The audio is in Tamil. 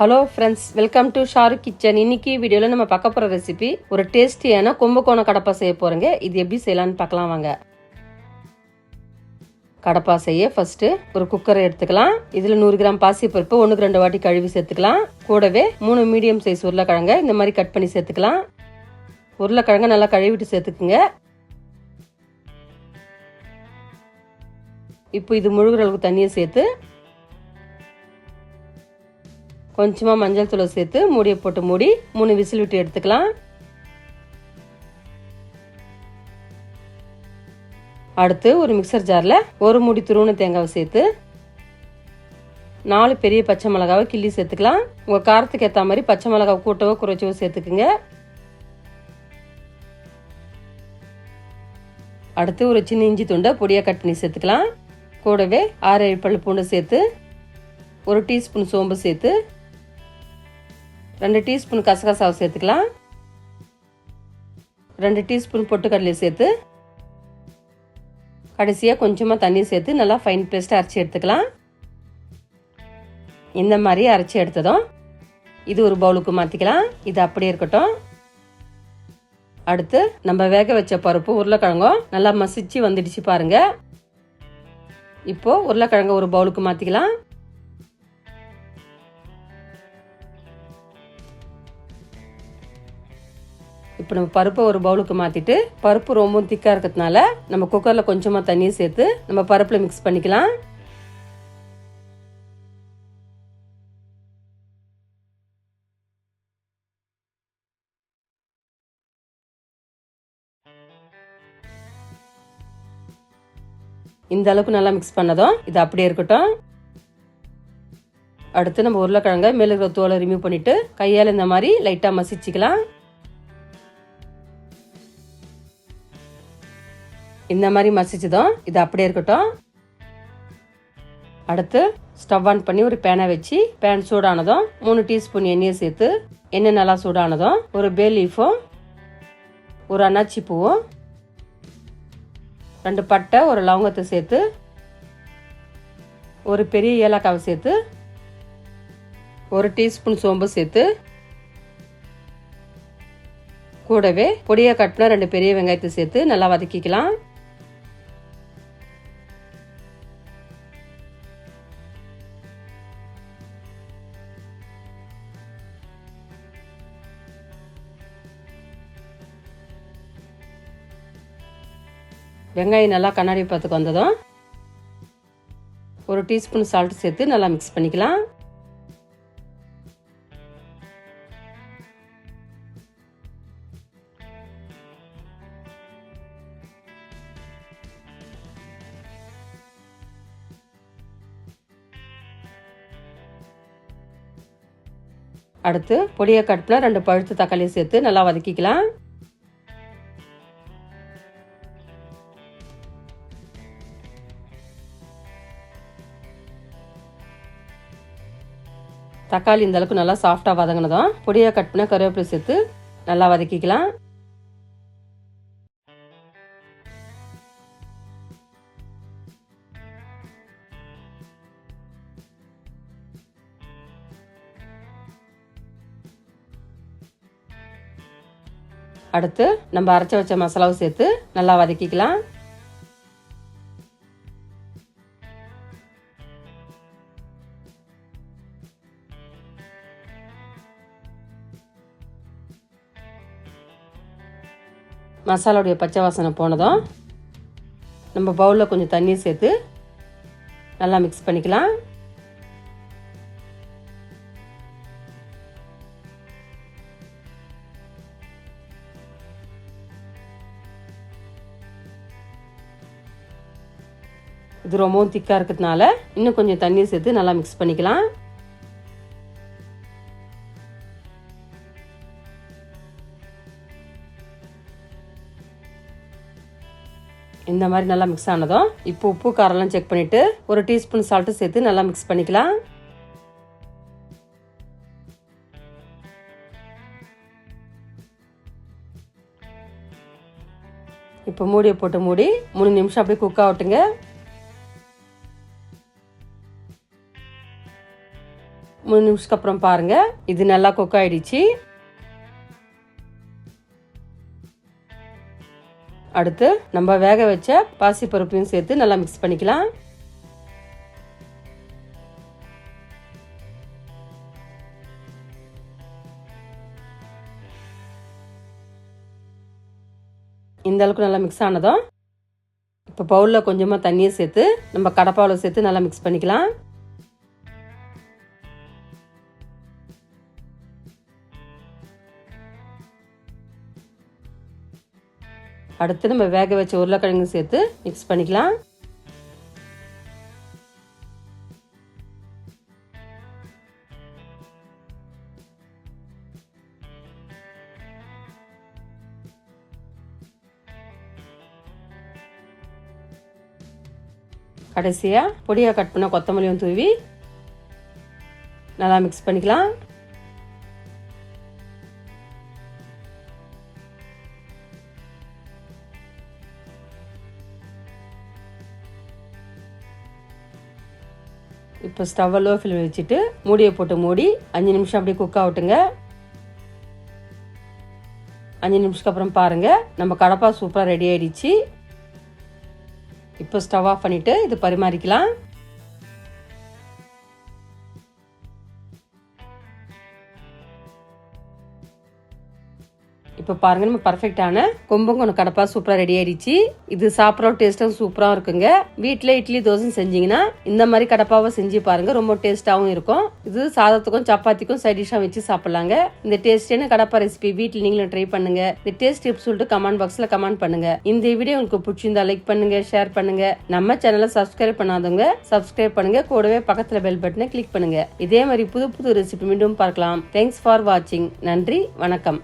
Hello friends welcome to Shahrukh kitchen இன்னைக்கு வீடியோவில் நம்ம பார்க்க போகிற ரெசிபி ஒரு டேஸ்டியான கும்பகோணம் கடப்பா செய்ய போகிறோங்க இது எப்படி செய்யலான்னு பார்க்கலாம் வாங்க. கடப்பா செய்ய ஃபர்ஸ்ட்டு ஒரு குக்கரை எடுத்துக்கலாம். இதில் நூறு கிராம் பாசிப்பருப்பு ஒன்றுக்கு ரெண்டு வாட்டி கழுவி சேர்த்துக்கலாம். கூடவே மூணு மீடியம் சைஸ் உருளைக்கிழங்க இந்த மாதிரி கட் பண்ணி சேர்த்துக்கலாம். உருளைக்கிழங்க நல்லா கழுவிட்டு சேர்த்துக்குங்க. இப்போ இது முழுகிற அளவுக்கு தண்ணியை சேர்த்து கொஞ்சமாக மஞ்சள் தூளை சேர்த்து மூடியை போட்டு மூடி மூணு விசில் விட்டு எடுத்துக்கலாம். அடுத்து ஒரு மிக்சர் ஜாரில் ஒரு மூடி துருவன தேங்காவை சேர்த்து நாலு பெரிய பச்சை மிளகாவை கிள்ளி சேர்த்துக்கலாம். உங்கள் காரத்துக்கு ஏற்ற மாதிரி பச்சை மிளகாவை கூட்டவோ குறைச்சவோ சேர்த்துக்குங்க. அடுத்து ஒரு சின்ன இஞ்சி துண்டை பொடியாக கட் பண்ணி சேர்த்துக்கலாம். கூடவே ஆறு ஏழு பல்லு பூண்டை சேர்த்து ஒரு டீஸ்பூன் சோம்பு சேர்த்து ரெண்டு டீஸ்பூன் கசகசாவை சேர்த்துக்கலாம். ரெண்டு டீஸ்பூன் பொட்டுக்கடலை சேர்த்து கடைசியாக கொஞ்சமாக தண்ணி சேர்த்து நல்லா ஃபைன் பேஸ்ட்டாக அரைச்சி எடுத்துக்கலாம். இந்த மாதிரி அரைச்சி எடுத்ததும் இது ஒரு பவுலுக்கு மாற்றிக்கலாம் இது அப்படியே இருக்கட்டும். அடுத்து நம்ம வேக வச்ச பருப்பு உருளைக்கிழங்கும் நல்லா மசிச்சு வந்துடுச்சு பாருங்க. இப்போ உருளைக்கிழங்க ஒரு பவுலுக்கு மாற்றிக்கலாம் இப்போ நம்ம பருப்பை ஒரு பவுலுக்கு மாற்றிட்டு பருப்பு ரொம்ப திக்காக இருக்கிறதுனால நம்ம குக்கரில் கொஞ்சமாக தண்ணியை சேர்த்து நம்ம பருப்பில் மிக்ஸ் பண்ணிக்கலாம். இந்த அளவுக்கு நல்லா மிக்ஸ் பண்ணதும் இது அப்படியே இருக்கட்டும். அடுத்து நம்ம உருளைக்கிழங்க மேலே இருக்கிற தோலை ரிமூவ் பண்ணிட்டு கையால் இந்த மாதிரி லைட்டாக மசிச்சுக்கலாம். இந்த மாதிரி மசிச்சதும் இது அப்படியே இருக்கட்டும். அடுத்து ஸ்டவ் ஆன் பண்ணி ஒரு பேனை வச்சு பேன் சூடானதும் மூணு டீஸ்பூன் எண்ணெயை சேர்த்து எண்ணெய் நல்லா சூடானதும் ஒரு பே லீஃபும் ஒரு அன்னாச்சி பூவும் ரெண்டு பட்டை ஒரு லவங்கத்தை சேர்த்து ஒரு பெரிய ஏலக்காவை சேர்த்து ஒரு டீஸ்பூன் சோம்பு சேர்த்து கூடவே பொடியாக கட்டின ரெண்டு பெரிய வெங்காயத்தை சேர்த்து நல்லா வதக்கிக்கலாம். வெங்காயம் நல்லா கண்ணாடி பத்துக்கு வந்ததும் ஒரு டீஸ்பூன் சால்ட் சேர்த்து நல்லா மிக்ஸ் பண்ணிக்கலாம். அடுத்து பொடியை கட்டில் ரெண்டு பழுத்து தக்காளியை சேர்த்து நல்லா வதக்கிக்கலாம். தக்காளி இந்த அளவுக்கு நல்லா சாஃப்டாக வதங்கினதும் பொடியாக கட் பண்ண கருவேப்பிலை சேர்த்து நல்லா வதக்கிக்கலாம். அடுத்து நம்ம அரைச்சி வச்ச மசாலாவை சேர்த்து நல்லா வதக்கிக்கலாம். மசாலாவுடைய பச்சை வாசனை போனதும் நம்ம பவுலில் கொஞ்சம் தண்ணி சேர்த்து நல்லா மிக்ஸ் பண்ணிக்கலாம். இது ரொம்பவும் திக்காக இருக்கிறதுனால இன்னும் கொஞ்சம் தண்ணி சேர்த்து நல்லா மிக்ஸ் பண்ணிக்கலாம். இந்த மாதிரி நல்லா மிக்ஸ் ஆனதும் இப்போ உப்பு காரம்லாம் செக் பண்ணிவிட்டு ஒரு டீஸ்பூன் சால்ட்டு சேர்த்து நல்லா மிக்ஸ் பண்ணிக்கலாம். இப்போ மூடியை போட்டு மூடி மூணு நிமிஷம் அப்படியே குக் ஆகட்டுங்க. மூணு நிமிஷத்துக்கு அப்புறம் பாருங்க இது நல்லா குக் ஆயிடுச்சு. அடுத்து நம்ம வேக வச்ச பாசிப்பருப்பையும் சேர்த்து நல்லா மிக்ஸ் பண்ணிக்கலாம். இந்த அளவுக்கு நல்லா மிக்ஸ் ஆனதும் இப்போ பவுலில் கொஞ்சமாக தண்ணியை சேர்த்து நம்ம கடப்பாவில் சேர்த்து நல்லா மிக்ஸ் பண்ணிக்கலாம். அடுத்து நம்ம வேக வச்ச உருளைக்கிழங்கு சேர்த்து மிக்ஸ் பண்ணிக்கலாம். கடைசியாக பொடியாக கட் பண்ண கொத்தமல்லியும் தூவி நல்லா மிக்ஸ் பண்ணிக்கலாம். இப்போ ஸ்டவ்வை லோ ஃபில் வச்சுட்டு மூடியை போட்டு மூடி அஞ்சு நிமிஷம் அப்படியே குக் ஆகட்டுங்க. அஞ்சு நிமிஷத்துக்கு அப்புறம் பாருங்கள் நம்ம கடப்பா சூப்பராக ரெடி ஆகிடுச்சு இப்போ ஸ்டவ் ஆஃப் பண்ணிவிட்டு இது பரிமாறிக்கலாம். இப்போ பாருங்க நம்ம பர்ஃபெக்டான கொம்பங்கொண்டு கடப்பா சூப்பராக ரெடி ஆயிடுச்சு. இது சாப்பிட்ற டேஸ்ட்டும் சூப்பராக இருக்குங்க. வீட்டில் இட்லி தோசை செஞ்சீங்கன்னா இந்த மாதிரி கடப்பாவை செஞ்சு பாருங்க ரொம்ப டேஸ்ட்டாகவும் இருக்கும். இது சாதத்துக்கும் சப்பாத்திக்கும் சைட் டிஷ்ஷாக வச்சு சாப்பிட்லாங்க. இந்த டேஸ்டியான கடப்பா ரெசிபி வீட்டில் நீங்களும் ட்ரை பண்ணுங்க. இந்த டேஸ்ட் டிப்ஸ் சொல்லிட்டு கமெண்ட் பாக்ஸில் கமெண்ட் பண்ணுங்க. இந்த வீடியோ உங்களுக்கு பிடிச்சிருந்தா லைக் பண்ணுங்க ஷேர் பண்ணுங்க. நம்ம சேனலை சப்ஸ்கிரைப் பண்ணாதவங்க சப்ஸ்கிரைப் பண்ணுங்க. கூடவே பக்கத்தில் பெல் பட்டனை கிளிக் பண்ணுங்க. இதே மாதிரி புது புது ரெசிபி மீண்டும் பார்க்கலாம். தேங்க்ஸ் ஃபார் வாட்சிங் நன்றி வணக்கம்.